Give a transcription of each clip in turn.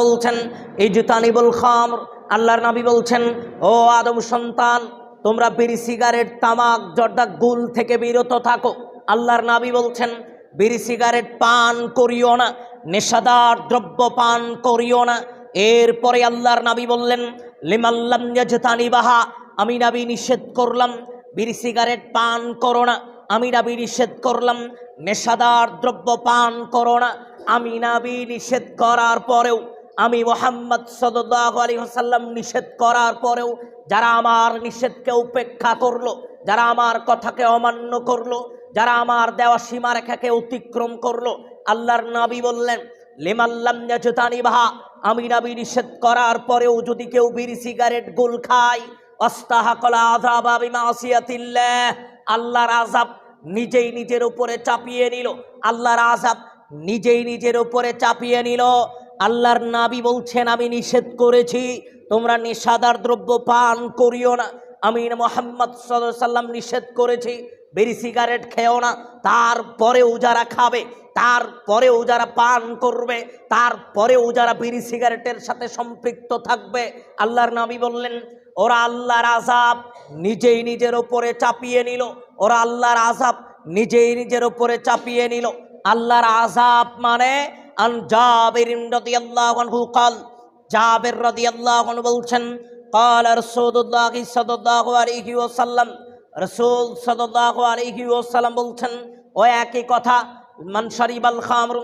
বলছেন খামর আল্লাহর নবী বলছেন, ও আদম সন্তান, তোমরা বিড়ি সিগারেট গুল থেকে বিরত থাকো। বলছেন পান করিও না, নেশাদার দ্রব্য পান করিও না। এরপরে আল্লাহর নবী বললেন লিমাল্লাম ইয়াজতানি বাহা আমি নবী নিষেধ করলাম, বিড়ি সিগারেট পান করো না। আমি নাবি নিষেধ করলাম, নেশাদার দ্রব্য পান করো না। আমি নাবি নিষেধ করার পরেও, আমি মোহাম্মদ সদাহ আলী হাসাল্লাম নিষেধ করার পরেও, যারা আমার নিষেধকে উপেক্ষা করল, যারা আমার কথাকে অমান্য করল, যারা আমার দেওয়া সীমারেখাকে অতিক্রম করল, আল্লাহর নাবি বললেন লেমাল্লাম জানি বাহা, আমি নাবি নিষেধ করার পরেও যদি কেউ বিড়ি, সিগারেট, গোল খায় অস্তাহা অস্তাহাকলা আজাবা বিমা আসিয়াতিল্লাহ আল্লাহর আজাব নিজেই নিজের উপরে চাপিয়ে নিল। আল্লাহর আজাব নিজেই নিজের উপরে চাপিয়ে নিল। আল্লাহর নাবি বলছেন, আমি নিষেধ করেছি, তোমরা নেশাদার দ্রব্য পান করিও না। আমি মোহাম্মদ সাল্লাম নিষেধ করেছি বেরি সিগারেট খেও না। তারপরেও যারা খাবে, তারপরেও যারা পান করবে, তারপরেও যারা বিড়ি, সিগারেটের সাথে সম্পৃক্ত থাকবে। আল্লাহর নাবি বললেন, ওরা আল্লাহর আজাব নিজেই নিজের ওপরে চাপিয়ে নিল। ওরা আল্লাহর আজাব নিজেই নিজের ওপরে চাপিয়ে নিল আল্লাহর আজাব মানে আন জাবির রাদিয়াল্লাহু আনহু قال জাবের রাদিয়াল্লাহু আনহু বলছেন قال رسول الله صلى الله عليه وسلم রসুল সাল্লাল্লাহু আলাইহি ওয়াসাল্লাম বলছেন ও একই কথা মান শারিবাল খামর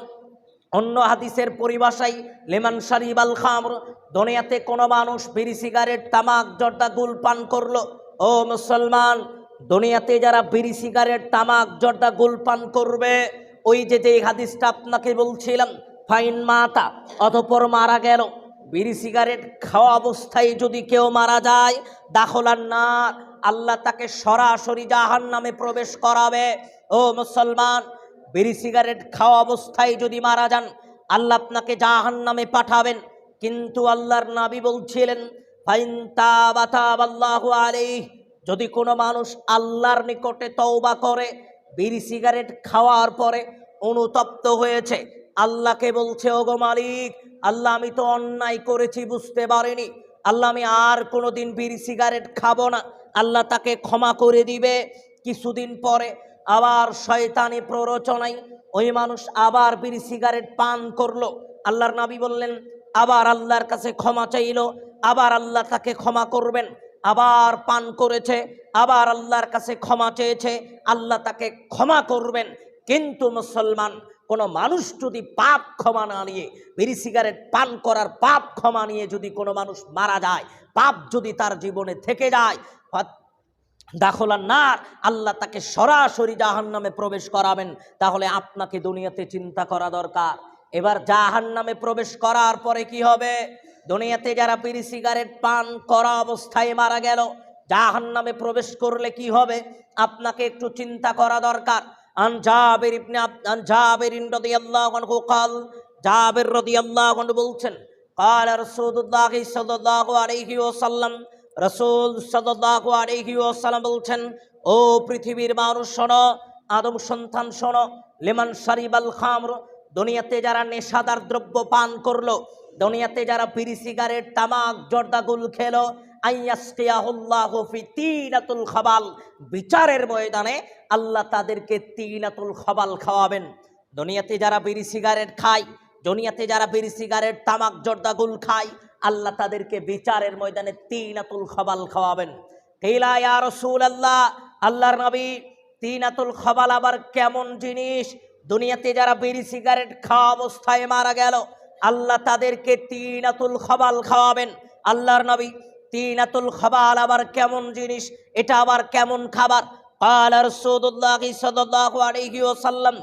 অন্য হাদিসের পরিভাষায় লেমান শারিবাল খামর দুনিয়াতে কোনো মানুষ বিড়ি সিগারেট তামাক জর্দা গুল পান করলো ও মুসলমান দুনিয়াতে যারা বিড়ি, সিগারেট, তামাক, জর্দা গুল পান করবে, ওই যে যে হাদিসটা আপনাকে বলছিলাম, ফাইন মাতা, অতপর মারা গেল। বিড়ি, সিগারেট খাওয়া অবস্থায় যদি কেউ মারা যায় দাখলার না, আল্লাহ তাকে সরাসরি জাহান নামে প্রবেশ করাবে। ও মুসলমান, বিড়ি, সিগারেট খাওয়া অবস্থায় যদি মারা যান, আল্লাহ আপনাকে জাহান নামে পাঠাবেন। কিন্তু আল্লাহর নাবি বলছিলেন, ফাইন তাবাতাবাল্লাহু আলাইহি যদি কোনো মানুষ আল্লাহর নিকটে তওবা করে, বিড়ি সিগারেট খাওয়ার পরে অনুতপ্ত হয়েছে, আল্লাহকে বলছে, ওগো মালিক, আল্লাহ আমি তো অন্যায় করেছি, বুঝতে পারিনি। আল্লাহ আমি আর কোনো দিন বিড়ি সিগারেট খাব না। আল্লাহ তাকে ক্ষমা করে দিবে। কিছুদিন পরে আবার শয়তানি প্ররোচনায় ওই মানুষ আবার বিড়ি সিগারেট পান করল। আল্লাহর নাবি বললেন, আবার আল্লাহর কাছে ক্ষমা চাইলো, আবার আল্লাহ তাকে ক্ষমা করবেন। আবার পান করেছে, আবার আল্লাহর কাছে ক্ষমা চেয়েছে, আল্লাহ তাকে ক্ষমা করবেন। কিন্তু মুসলমান, কোনো মানুষ যদি পাপ ক্ষমা না নিয়ে, বিড়ি সিগারেট পান করার পাপ ক্ষমা নিয়ে যদি কোনো মানুষ মারা যায়, পাপ যদি তার জীবনে থেকে যায় দাখলার নার, আল্লাহ তাকে সরাসরি জাহান নামে প্রবেশ করাবেন। তাহলে আপনাকে দুনিয়াতে চিন্তা করা দরকার। এবার জাহান নামে প্রবেশ করার পরে কি হবে? দুনিয়াতে যারা বিড়ি সিগারেট পান করা অবস্থায় মারা গেল জাহান নামে প্রবেশ করলে কি হবে আপনাকে একটু চিন্তা করা দরকার আন জাবের ইবনে আব- আন জাবের রাদিয়াল্লাহু আনহু قال জাবের রাদিয়াল্লাহু আনহু বলছেন قال رسول الله صلى الله عليه وسلم রসুল সাল্লাল্লাহু আলাইহি ওয়াসাল্লাম বলছেন ও পৃথিবীর মানুষ শোনো আদম সন্তান শোনো লেমান শারিবাল খামর দুনিয়াতে যারা নেশাদার দ্রব্য পান করলো দুনিয়াতে যারা বিড়ি, সিগারেট, তামাক, জর্দাগুল খেলো তিনাতুল খাবাল, বিচারের ময়দানে আল্লাহ তাদেরকে তিনাতুল খাবাল খাওয়াবেন। দুনিয়াতে যারা বিড়ি, সিগারেট খায়, দুনিয়াতে যারা বিড়ি, সিগারেট, তামাক, জর্দাগুল খায়, আল্লাহ তাদেরকে বিচারের ময়দানে তিনাতুল খবাল খাওয়াবেন। কেলা ইয়া রসুল আল্লাহ আল্লাহর নবী, তিনাতুল খবাল আবার কেমন জিনিস? দুনিয়াতে যারা বিড়ি, সিগারেট খাওয়া অবস্থায় মারা গেল আল্লাহ তাদেরকে তিনাতুল খবাল খাওয়াবেন আল্লাহর নবী তিনাতুল খবাল আবার কেমন জিনিস এটা আবার কেমন খাবার قال رسول الله صلى الله عليه وسلم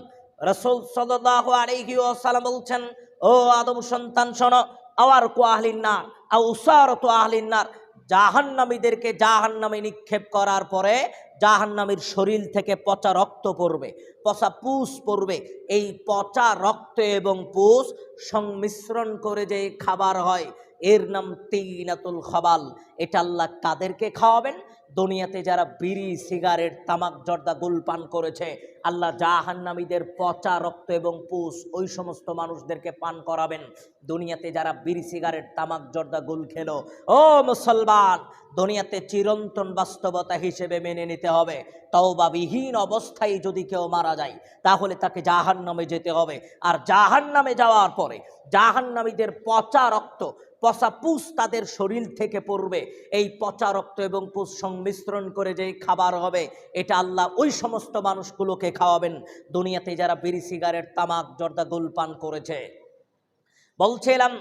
রসুল সাল্লাল্লাহু আলাইহি ওয়াসাল্লাম বলছেন ও আদম সন্তান শোনো আওয়ার কো আহলিন নার আও উসারত আহলিন নার জাহান্নামীদেরকে জাহান্নামে নিক্ষেপ করার পরে জাহান্নামীর শরীর থেকে পচা রক্ত পড়বে, পচা পুষ পড়বে। এই পচা রক্ত এবং পুষ সংমিশ্রণ করে যে খাবার হয়, এর নাম তিনাতুল খাবাল। এটা আল্লাহ কাদেরকে খাওয়াবেন? দুনিয়াতে যারা বিড়ি, সিগারেট, তামাক, জর্দা গুল পান করেছে, আল্লাহ জাহান্নামীদের পচা রক্ত এবং পুষ ওই সমস্ত মানুষদেরকে পান করাবেন। দুনিয়াতে যারা বিড়ি, সিগারেট, তামাক, জর্দা, গুল খেলো, ও মুসলমান, দুনিয়াতে চিরন্তন বাস্তবতা হিসেবে মেনে নিতে হবে। তওবাবিহীন অবস্থায় যদি কেউ মারা যায়, তাহলে তাকে জাহান নামে যেতে হবে। আর জাহান নামে যাওয়ার পরে জাহান্নামীদের পচা রক্ত পচা পুষ তাদের শরীর থেকে পড়বে এই পচা রক্ত এবং পুষ সংমিশ্রণ করে যে খাবার হবে এটা আল্লাহ ওই সমস্ত মানুষগুলোকে খাওয়াবেন দুনিয়াতে যারা বিড়ি সিগারেট তামাক জর্দা গুলপান করেছে বলছিলাম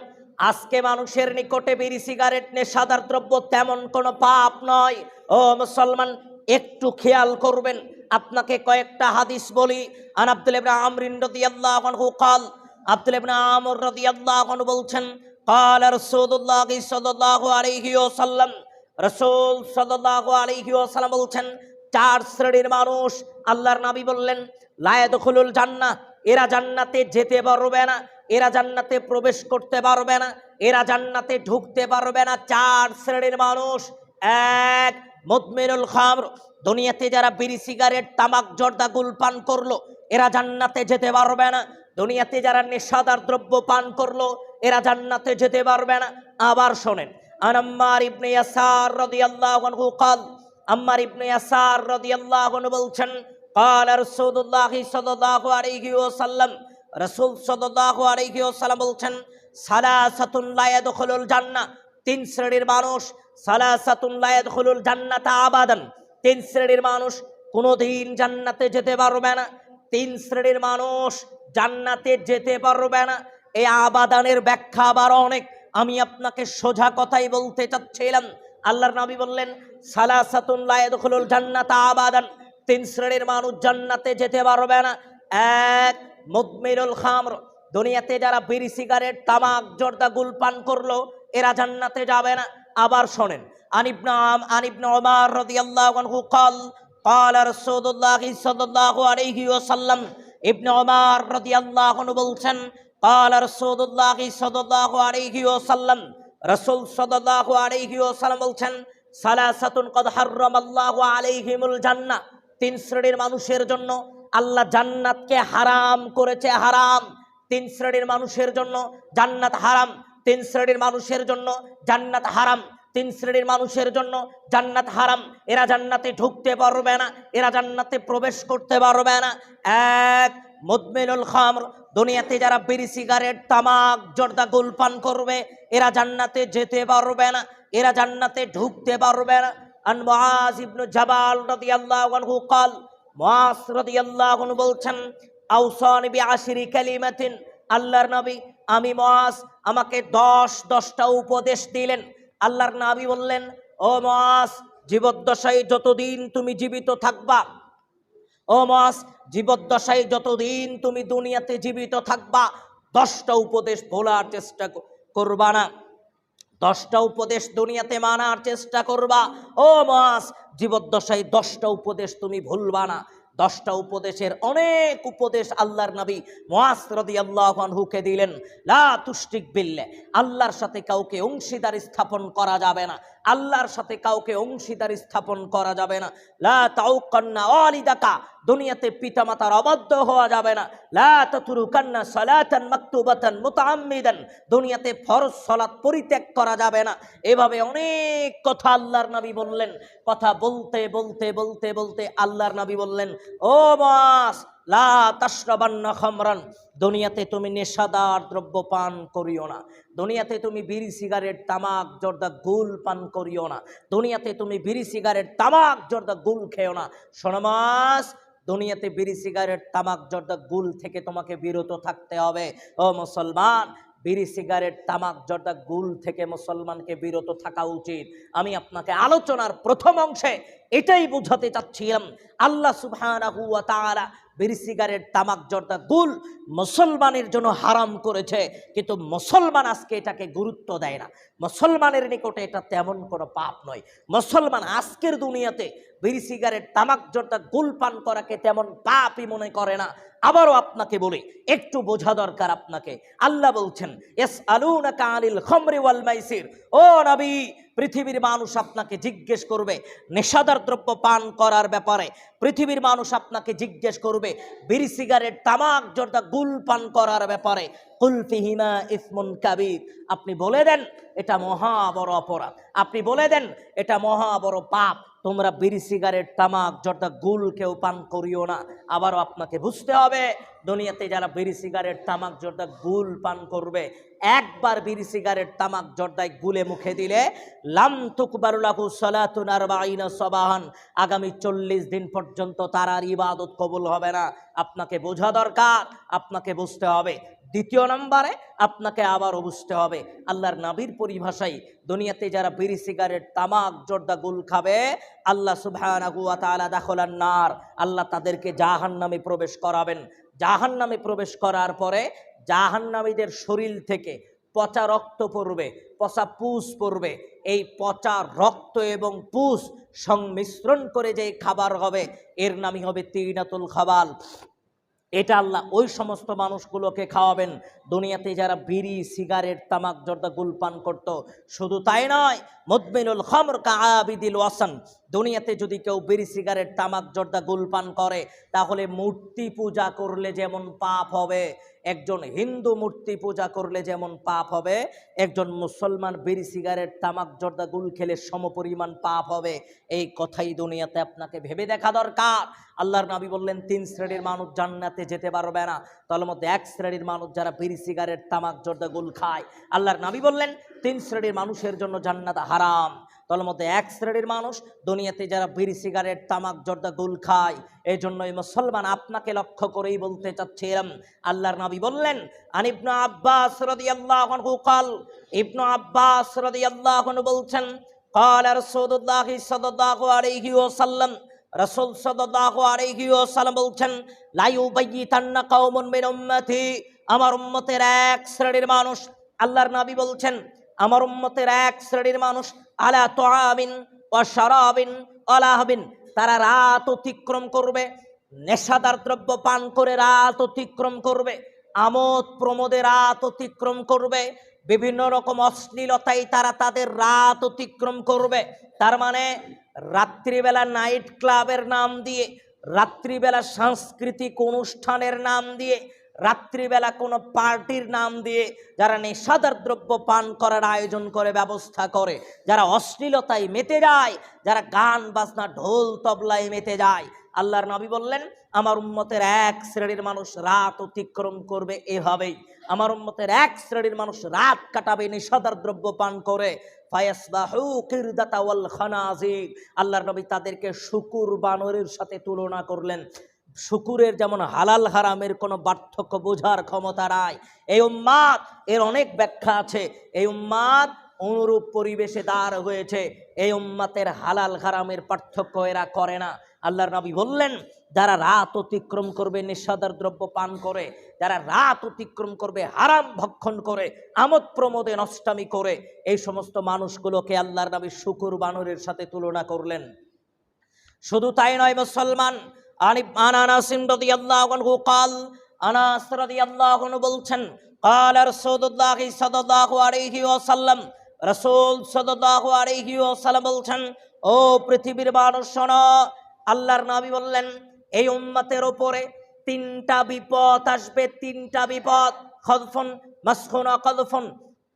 আজকে মানুষের নিকটে বিড়ি সিগারেট নেশাদার দ্রব্য তেমন কোনো পাপ নয় ও মুসলমান একটু খেয়াল করবেন আপনাকে কয়েকটা হাদিস বলি আন আব্দুল ইবনে আমরিন রাদিয়াল্লাহু আনহু قال আব্দুল ইবনে আমর রাদিয়াল্লাহু আনহু বলছেন قال رسول الله صلى الله عليه وسلم রাসূল সাল্লাল্লাহু আলাইহি ওয়াসাল্লাম বলছেন চার শ্রেণীর মানুষ আল্লাহর নবী বললেন লায়াদখুলুল জান্নাহ এরা জান্নাতে যেতে পারবে না এরা জান্নাতে প্রবেশ করতে পারবে না এরা জান্নাতে ঢুকতে পারবে না চার শ্রেণীর মানুষ এক মদমিনুল খামর দুনিয়াতে যারা বিড়ি সিগারেট তামাক জর্দা গুল পান করলো এরা জান্নাতে যেতে পারবে না দুনিয়াতে যারা নেশাদার দ্রব্য পান করলো এরা জান্নাতে যেতে পারবে না আবার শোনেন আনাম্মার ইবনে ইয়াসার রাদিয়াল্লাহু আনহু قال আম্মার ইবনে ইয়াসার রাদিয়াল্লাহু আনহু বলছেন قال رسول الله صلى الله عليه وسلم রাসূল সাল্লাল্লাহু আলাইহি ওয়াসাল্লাম বলছেন সালাসাতুন লা ইয়াদখুলুল জান্নাহ তিন শ্রেণীর মানুষ সালাসাতুন লা ইয়াদখুলুল জান্নাতা আবাদান তিন শ্রেণীর মানুষ কোনোদিন জান্নাতে যেতে পারবে না তিন শ্রেণীর মানুষ জান্নাতে যেতে পারবে না এই আবাদানের ব্যাখ্যা আবার অনেক আমি আপনাকে সোজা কথাই বলতে চাচ্ছিলাম আল্লাহর নবী বললেন সালাসাতুন লা ইয়াদখুলুল জান্নাতা আবাদান তিন শ্রেণীর মানুষ জান্নাতে যেতে পারবে না এক মুদমিরুল খামর দুনিয়াতে যারা বিড়ি সিগারেট তামাক জর্দা গুল পান করলো এরা জান্নাতে যাবে না আবার শোনেন আনিবনাম আনিবনা ওমর রাদিয়াল্লাহু আনহু قال قال رسول الله صلى الله عليه وسلم ইবনে ওমর রাদিয়াল্লাহু আনহু বলছেন قال رسول الله صلى الله عليه وسلم রাসূল সাল্লাল্লাহু আলাইহি ওয়াসাল্লাম বলছেন সালাসাতুন কদ হাররামাল্লাহু আলাইহিমুল জান্নাহ তিন শ্রেণীর মানুষের জন্য আল্লাহ জান্নাতকে হারাম করেছে হারাম তিন শ্রেণীর মানুষের জন্য জান্নাত হারাম তিন শ্রেণীর মানুষের জন্য জান্নাত হারাম তিন শ্রেণীর মানুষের জন্য জান্নাত হারাম এরা জান্নাতে ঢুকতে পারবে না এরা জান্নাতে প্রবেশ করতে পারবে না এক মুদমিনুল খামর দুনিয়াতে যারা বিড়ি সিগারেট তামাক জর্দা গুলপান করবে এরা জান্নাতে যেতে পারবে না এরা জান্নাতে ঢুকতে পারবে না আন মুআজ ইবনু জাবাল রাদিয়াল্লাহু আনহু قال মুআজ রাদিয়াল্লাহু আনহু বলছেন আউসানি বিআশরি কালিমাতিন আল্লাহর নবী আমি মুআজ আমাকে দশ দশটা উপদেশ দিলেন আল্লাহর নবী বললেন ও মুআজ জীবদ্দশায় যতদিন তুমি জীবিত থাকবা ও মাস, জীবদ্দশায় যতদিন তুমি দুনিয়াতে জীবিত থাকবা, দশটা উপদেশ ভোলার চেষ্টা করবা না। দশটা উপদেশ দুনিয়াতে মানার চেষ্টা করবা। ও মাস, জীবদ্দশায় দশটা উপদেশ তুমি ভুলবা না। দশটা উপদেশের অনেক উপদেশ আল্লাহর নবী মোয়াস রদি আল্লাহকে দিলেন। লা তুষ্টিক বিল্লে আল্লাহর সাথে কাউকে অংশীদার স্থাপন করা যাবে না। আল্লাহর সাথে কাউকে অংশীদার স্থাপন করা যাবে না। লা তাও কন্যা অলিদাকা দুনিয়াতে পিতামাতার অবাধ্য হওয়া যাবে না। লা তাতুরু কান্না সালাতান মাকতুবাতান মুতাআম্মিদান, দুনিয়াতে ফরজ সালাত পরিত্যাগ করা যাবে না। এভাবে অনেক কথা আল্লাহর নবী বললেন। কথা বলতে বলতে বলতে বলতে আল্লাহর নবী বললেন, ও মাস লা দুনিয়াতে তুমি নেশাদার দ্রব্য পান করিও না। দুনিয়াতে তুমি বিড়ি, সিগারেট, তামাক, জর্দা, গুল পান করিও না। দুনিয়াতে তুমি বিড়ি, সিগারেট, তামাক, জর্দা, গুল খেও না। সনমাস দুনিয়াতে বিড়ি, সিগারেট, তামাক, জর্দা, গুল থেকে তোমাকে বিরত থাকতে হবে। ও মুসলমান, বিড়ি, সিগারেট, তামাক, জর্দা, গুল থেকে মুসলমানকে বিরত থাকা উচিত। আমি আপনাকে আলোচনার প্রথম অংশে এটাই বোঝাতে চাচ্ছিলাম। আল্লাহ সুবহানাহু ওয়া তাআলা বিড়ি, সিগারেট, তামাক, জর্দা গুল মুসলমানের জন্য হারাম করেছে। কিন্তু মুসলমান আজকে এটাকে গুরুত্ব দেয় না। মুসলমানের নিকটে এটা তেমন কোনো পাপ নয়। মুসলমান আজকের দুনিয়াতে বিড়ি, সিগারেট, তামাক, জর্দা গুল পান করাকে তেমন পাপই মনে করে না। আবারও আপনাকে বলি, একটু বোঝা দরকার আপনাকে। আল্লাহ বলছেন এস আলুনা মাইসির। ও নবী, পৃথিবীর মানুষ আপনাকে জিজ্ঞেস করবে, নেশাদার দ্রব্য পান করার ব্যাপারে। পৃথিবীর মানুষ আপনাকে জিজ্ঞেস করবে, বিড়ি, সিগারেট, তামাক, জর্দা, গুল পান করার ব্যাপারে। কুলফিহিমা ইসমুন কাবির। আপনি বলে দেন, এটা মহা বড় অপরাধ। আপনি বলে দেন, এটা মহা বড় পাপ। তোমরা বিড়ি, সিগারেট, তামাক, জর্দা, গুল কেউ পান করিও না। আবারও আপনাকে বুঝতে হবে, দুনিয়াতে যারা বিড়ি, সিগারেট, তামাক, জর্দা, গুল পান করবে, একবার বিড়ি, সিগারেট, তামাক, জর্দায় গুলে মুখে দিলে, লাম তুকবারুলাহু সালাতুন আরবাইনা সবাহান। আগামী চল্লিশ দিন পর্যন্ত তার আর ইবাদত কবুল হবে না। আপনাকে বোঝা দরকার, আপনাকে বুঝতে হবে। দ্বিতীয় নম্বরে আপনাকে আবারও বুঝতে হবে, আল্লাহর নাবির পরিভাষায় দুনিয়াতে যারা বিড়ি, সিগারেট, তামাক, জর্দা, গুল খাবে, আল্লাহ দাখলান নার আল্লাহ তাদেরকে জাহান্নামে প্রবেশ করাবেন। জাহান্নামে প্রবেশ করার পরে জাহান্নামীদের শরীর থেকে পচা রক্ত পড়বে, পচা পুষ পড়বে। এই পচা রক্ত এবং পুষ সংমিশ্রণ করে যে খাবার হবে, এর নামই হবে তিনাতুল খাবাল। এটা আল্লাহ ওই সমস্ত মানুষগুলোকে খাওয়াবেন। দুনিয়াতে যারা বিড়ি, সিগারেট, তামাক, জর্দা গুলপান করত, শুধু তাই নয়, মদমিনুল খমর কাবিদিল ওয়াসান, দুনিয়াতে যদি কেউ বিড়ি, সিগারেট, তামাক, জর্দা গুলপান করে, তাহলে মূর্তি পূজা করলে যেমন পাপ হবে, একজন হিন্দু মূর্তি পূজা করলে যেমন পাপ হবে, একজন মুসলমান বিড়ি, সিগারেট, তামাক, জর্দা, গুল খেলে সমপরিমাণ পাপ হবে, এই কথাই দুনিয়াতে আপনাকে ভেবে দেখা দরকার। আল্লাহর নবী বললেন, তিন শ্রেণির মানুষ জান্নাতে যেতে পারবে না তার মধ্যে এক শ্রেণির মানুষ যারা বিড়ি সিগারেট তামাক জর্দা গুল খায় আল্লাহর নবী বললেন তিন শ্রেণীর মানুষের জন্য জান্নাত হারাম তার মধ্যে এক শ্রেণীর মানুষ দুনিয়াতে যারা বিড়ি সিগারেট তামাক জর্দা গুল খায় এই জন্যই মুসলমান আপনাকে লক্ষ্য করেই বলতে চাচ্ছিলাম আল্লাহর নবী বললেন আনিবনু আব্বাস রাদিয়াল্লাহু আনহু قال ইবনু আব্বাস রাদিয়াল্লাহু আনহু বলছেন قال رسول الله صلى الله عليه وسلم রাসূল সাল্লাল্লাহু আলাইহি ওয়াসাল্লাম বলছেন লা ইউবাইয়িতান্না কওমুন মিন উম্মতি আমার উম্মতের এক শ্রেণির মানুষ, আল্লাহর নবী বলছেন, আমার উম্মতের এক শ্রেণির মানুষ, আলা তোয়াবিন ও শরাবিন অলাহবিন তারা রাত অতিক্রম করবে, নেশাদার দ্রব্য পান করে রাত অতিক্রম করবে, আমোদ প্রমোদে রাত অতিক্রম করবে, বিভিন্ন রকম অশ্লীলতায় তারা তাদের রাত অতিক্রম করবে, তার মানে রাত্রিবেলা নাইট ক্লাবের নাম দিয়ে, রাত্রিবেলা সাংস্কৃতিক অনুষ্ঠানের নাম দিয়ে রাত্রিবেলা কোনো পার্টির নাম দিয়ে যারা নেশাদার দ্রব্য পান করার আয়োজন করে, ব্যবস্থা করে, যারা অশ্লীলতায় মেতে যায়, যারা গান, বাজনা, ঢোল, তবলায় মেতে যায়, আল্লাহর নবী বললেন, আমার উম্মতের এক শ্রেণির মানুষ রাত অতিক্রম করবে এভাবেই। আমার উম্মতের এক শ্রেণির মানুষ রাত কাটাবে, নেশাদার দ্রব্য পান করে। আল্লাহর নবী তাদেরকে শুকুর বানরের সাথে তুলনা করলেন। শুকুরের যেমন হালাল হারামের কোনো পার্থক্য বোঝার ক্ষমতা নাই। এই উম্মাদ, এর অনেক ব্যাখ্যা আছে। এই উম্মাদ অনুরূপ পরিবেশে দাঁড় হয়েছে। এই উম্মাতের হালাল হারামের পার্থক্য এরা করে না। আল্লাহর নবী বললেন, যারা রাত অতিক্রম করবে নেশাদার দ্রব্য পান করে, যারা রাত অতিক্রম করবে, হারাম ভক্ষণ করে, আমোদ প্রমোদে নষ্টামি করে, এই সমস্ত মানুষগুলোকে আল্লাহর নবী শুকুর বানরের সাথে তুলনা করলেন। শুধু তাই নয়, মুসলমান বলছেন, কাল রসুল বলছেন, ও পৃথিবীর মানুষ আল্লাহর নাবি বললেন, এই উম্মতের ওপরে তিনটা বিপদ আসবে, তিনটা বিপদ, খদফন, মাসখন অকদফন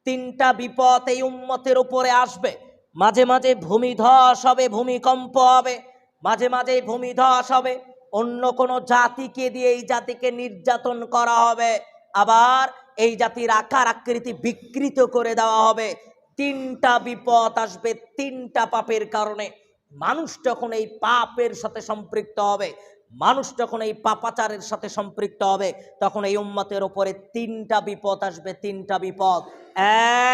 তিনটা বিপদ এই উম্মতের উপরে আসবে। মাঝে মাঝে ভূমিধস হবে, ভূমিকম্প হবে, মাঝে মাঝে ভূমিধস হবে অন্য কোনো জাতিকে দিয়ে এই জাতিকে নির্যাতন করা হবে। আবার এই জাতির আকার আকৃতি বিকৃত করে দেওয়া হবে। তিনটা বিপদ আসবে তিনটা পাপের কারণে। মানুষ যখন এই পাপের সাথে সম্পৃক্ত হবে, মানুষ যখন এই পাপাচারের সাথে সম্পৃক্ত হবে, তখন এই উম্মতের ওপরে তিনটা বিপদ আসবে, তিনটা বিপদ।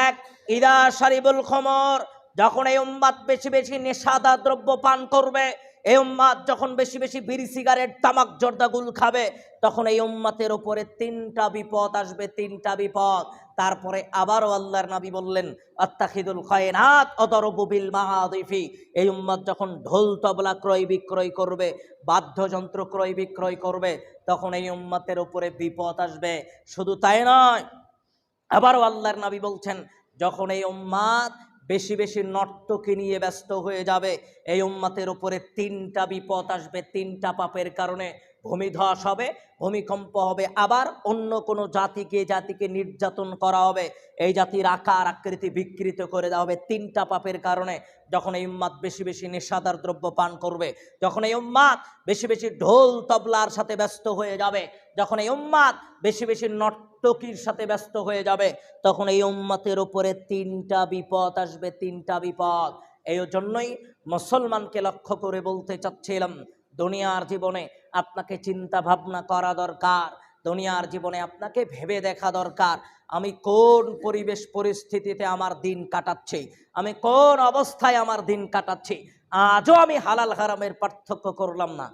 এক, ইদা সারিবুল খমর, যখন এই উম্মাত বেশি বেশি নেশাদা দ্রব্য পান করবে এই উম্মাদ যখন বেশি বেশি বিড়ি, সিগারেট, তামাক জর্দাগুল খাবে, তখন এই উম্মাতের ওপরে তিনটা বিপদ আসবে, তিনটা বিপদ। তারপরে আবারও আল্লাহর নবী বললেন, আত্তাখিদুল খয়নাত অতরবুবিল মাহাদিফি। এই উম্মাদ যখন ঢোল, তবলা ক্রয়, বিক্রয় করবে, বাদ্যযন্ত্র ক্রয়, বিক্রয় করবে, তখন এই উম্মাতের উপরে বিপদ আসবে। শুধু তাই নয়, আবারও আল্লাহর নবী বলছেন, যখন এই উম্মাদ বেশি বেশি নর্তকে নিয়ে ব্যস্ত হয়ে যাবে। এই উম্মাতের উপরে তিনটা বিপদ আসবে, তিনটা পাপের কারণে। ভূমিধস হবে, ভূমিকম্প হবে, আবার অন্য কোনো জাতিকে জাতিকে নির্যাতন করা হবে। এই জাতির আকার আকৃতি বিকৃত করে দেওয়া হবে তিনটা পাপের কারণে। যখন এই উম্মাদ বেশি বেশি নেশাদার দ্রব্য পান করবে, যখন এই উম্মাদ বেশি বেশি ঢোল তবলার সাথে ব্যস্ত হয়ে যাবে, যখন এই উম্মাদ বেশি বেশি নর্তকীর সাথে ব্যস্ত হয়ে যাবে, তখন এই উম্মাতের উপরে তিনটা বিপদ আসবে, তিনটা বিপদ। এই জন্যই মুসলমানকে লক্ষ্য করে বলতে চাচ্ছিলাম, দুনিয়ার জীবনে আপনাকে চিন্তা ভাবনা করা দরকার। দুনিয়ার জীবনে আপনাকে ভেবে দেখা দরকার। আমি কোন পরিবেশ পরিস্থিতিতে আমার দিন কাটাচ্ছি? আমি কোন অবস্থায় আমার দিন কাটাচ্ছি? আজও আমি হালাল হারামের পার্থক্য করলাম না।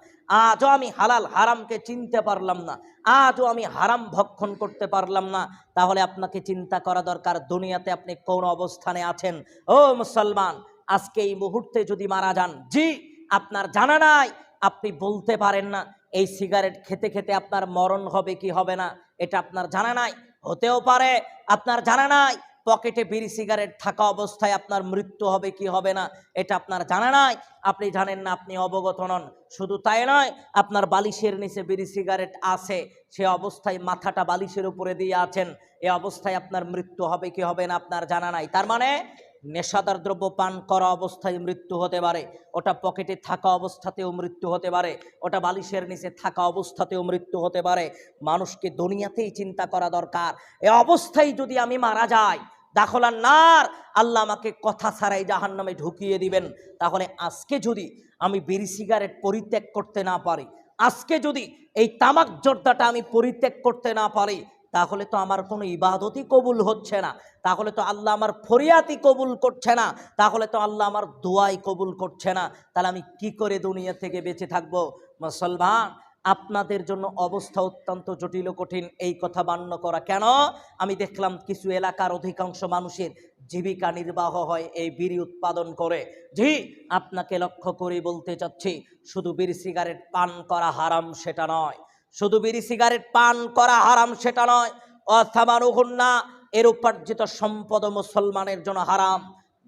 আজও আমি হালাল হারামকে চিনতে পারলাম না। আজও আমি হারাম ভক্ষণ করতে পারলাম না। তাহলে আপনাকে চিন্তা করা দরকার, দুনিয়াতে আপনি কোন অবস্থানে আছেন? ও মুসলমান, আজকে এই মুহূর্তে যদি মারা যান, জি, আপনার জানা নাই আপনি বলতে পারেন না, এই সিগারেট খেতে খেতে আপনার মরণ হবে কি হবে না, এটা আপনার জানা নাই? হতেও পারে, আপনার জানা নাই। পকেটে বিড়ি সিগারেট থাকা অবস্থায় আপনার মৃত্যু হবে কি হবে না, এটা আপনার জানা নাই। আপনি জানেন না, আপনি অবগত নন। শুধু তাই নয়, আপনার বালিশের নিচে বিড়ি সিগারেট আছে, সে অবস্থায় মাথাটা বালিশের উপরে দিয়ে আছেন, এ অবস্থায় আপনার মৃত্যু হবে কি হবে না, আপনার জানা নাই। তার মানে নেশাদার দ্রব্য পান করা অবস্থায় মৃত্যু হতে পারে, ওটা পকেটে থাকা অবস্থাতেও মৃত্যু হতে পারে, ওটা বালিশের নিচে থাকা অবস্থাতেও মৃত্যু হতে পারে। মানুষকে দুনিয়াতেই চিন্তা করা দরকার। এ অবস্থায় যদি আমি মারা যাই দাখলার নার, আল্লাহ আমাকে কথা ছাড়াই জাহান নামে ঢুকিয়ে দিবেন। তাহলে আজকে যদি আমি বিড়ি সিগারেট পরিত্যাগ করতে না পারি, আজকে যদি এই তামাক জর্দাটা আমি পরিত্যাগ করতে না পারি তাহলে তো আমার কোনো ইবাদতই কবুল হচ্ছে না। তাহলে তো আল্লাহ আমার ফরিয়াতি কবুল করছে না। তাহলে তো আল্লাহ আমার দোয়াই কবুল করছে না। তাহলে আমি কি করে দুনিয়া থেকে বেঁচে থাকব? মুসলমান, আপনাদের জন্য অবস্থা অত্যন্ত জটিল কঠিন। এই কথা বান্য করা কেন? আমি দেখলাম কিছু এলাকার অধিকাংশ মানুষের জীবিকা নির্বাহ হয় এই বিড়ি উৎপাদন করে। জি, আপনাকে লক্ষ্য করে বলতে চাচ্ছি, শুধু বিড়ি সিগারেট পান করা হারাম সেটা নয়। শুধু বিড়ি সিগারেট পান করা হারাম সেটা নয় অর্থামানুঘন্না এর উপার্জিত সম্পদ মুসলমানের জন্য হারাম।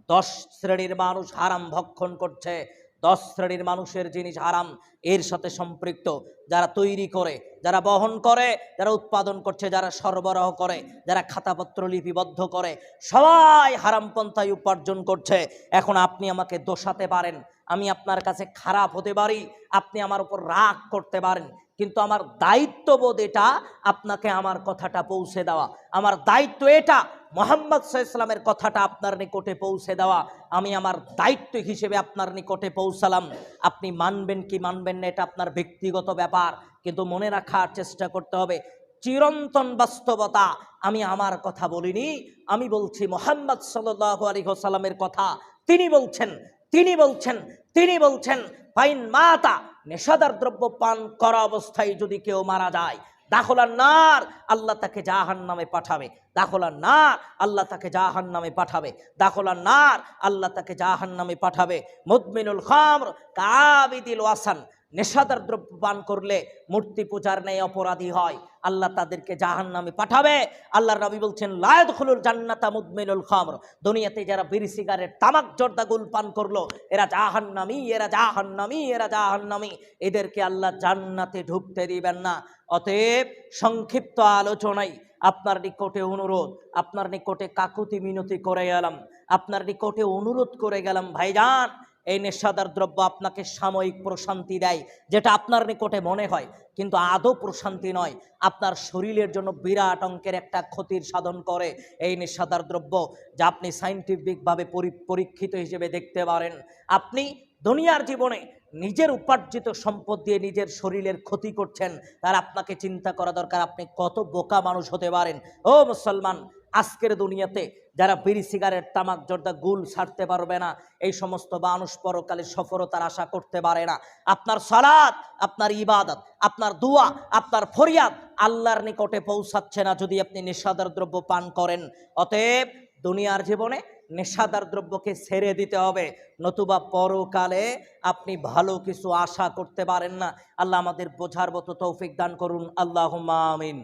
দশ শ্রেণির মানুষ হারাম ভক্ষণ করছে, দশ শ্রেণির মানুষের জিনিস হারাম। এর সাথে সম্পৃক্ত যারা তৈরি করে যারা বহন করে, যারা উৎপাদন করছে, যারা সরবরাহ করে, যারা খাতাপত্র লিপিবদ্ধ করে, সবাই হারাম পন্থায় উপার্জন করছে। এখন আপনি আমাকে দোষাতে পারেন, আমি আপনার কাছে খারাপ হতে পারি, আপনি আমার উপর রাগ করতে পারেন, কিন্তু আমার দায়িত্ববোধ এটা, আপনাকে আমার কথাটা পৌঁছে দেওয়া। আমার দায়িত্ব এটা, মোহাম্মদ ইসলামের কথাটা আপনার নিকটে পৌঁছে দেওয়া। আমি আমার দায়িত্ব হিসেবে আপনার নিকটে পৌঁছালাম। আপনি মানবেন কি মানবেন না, এটা আপনার ব্যক্তিগত ব্যাপার। কিন্তু মনে রাখার চেষ্টা করতে হবে, চিরন্তন বাস্তবতা, আমি আমার কথা বলিনি, আমি বলছি মোহাম্মদ সাল্লাহ আলী কথা, তিনি বলছেন তিনি বলছেন তিনি বলছেন, ফাইন মাতা, নেশাদার দ্রব্য পান করা অবস্থায় যদি কেউ মারা যায়, দাখলার নার আল্লাহ তাকে জাহান নামে পাঠাবে, দাখলার নার আল্লাহ তাকে জাহান নামে পাঠাবে, দাখলার নার আল্লাহ তাকে জাহান নামে পাঠাবে, মুদমিনুল খামর, কাবিদিল ওয়াসান নেশাদার দ্রব্য পান করলে মূর্তি পূজার নেই অপরাধী হয়। আল্লাহ তাদেরকে জাহান নামে পাঠাবে। আল্লাহর নবী বলছেন লায়দ খুলুল জান্নাতা মুদমিনুল খামর। দুনিয়াতে যারা বিড়ি, সিগারেট, তামাক জর্দাগুল পান করল, এরা জাহান্নামি এরা জাহান্নামি এরা জাহান্নামি। এদেরকে আল্লাহ জান্নাতে ঢুকতে দিবেন না। অতএব সংক্ষিপ্ত আলোচনায় আপনার নিকটে অনুরোধ, আপনার নিকটে কাকুতি মিনতি করে গেলাম, আপনার নিকটে অনুরোধ করে গেলাম, ভাইজান এই নেশাদার দ্রব্য আপনাকে সাময়িক প্রশান্তি দেয়, যেটা আপনার নিকটে মনে হয়, কিন্তু আদৌ প্রশান্তি নয়। আপনার শরীরের জন্য বিরাট অঙ্কের একটা ক্ষতির সাধন করে এই নেশাদার দ্রব্য, যা আপনি সাইন্টিফিকভাবে পরি- পরীক্ষিত হিসেবে দেখতে পারেন। আপনি দুনিয়ার জীবনে নিজের উপার্জিত সম্পদ দিয়ে নিজের শরীরের ক্ষতি করছেন, তার আপনাকে চিন্তা করা দরকার, আপনি কত বোকা মানুষ হতে পারেন। ও মুসলমান আজকের দুনিয়াতে যারা বিড়ি, সিগারেট, তামাক, জর্দা, গুল ছাড়তে পারবে না, এই সমস্ত মানুষ পরকালে সফলতার আশা করতে পারে না। আপনার সালাত, আপনার ইবাদত, আপনার দোয়া, আপনার ফরিয়াদ আল্লাহর নিকটে পৌঁছাচ্ছে না যদি আপনি নেশাদার দ্রব্য পান করেন। অতএব দুনিয়ার জীবনে নেশাদার দ্রব্যকে ছেড়ে দিতে হবে। নতুবা পরকালে আপনি ভালো কিছু আশা করতে পারেন না। আল্লাহ আমাদের বোঝার মতো তৌফিক দান করুন। আল্লাহ আমিন।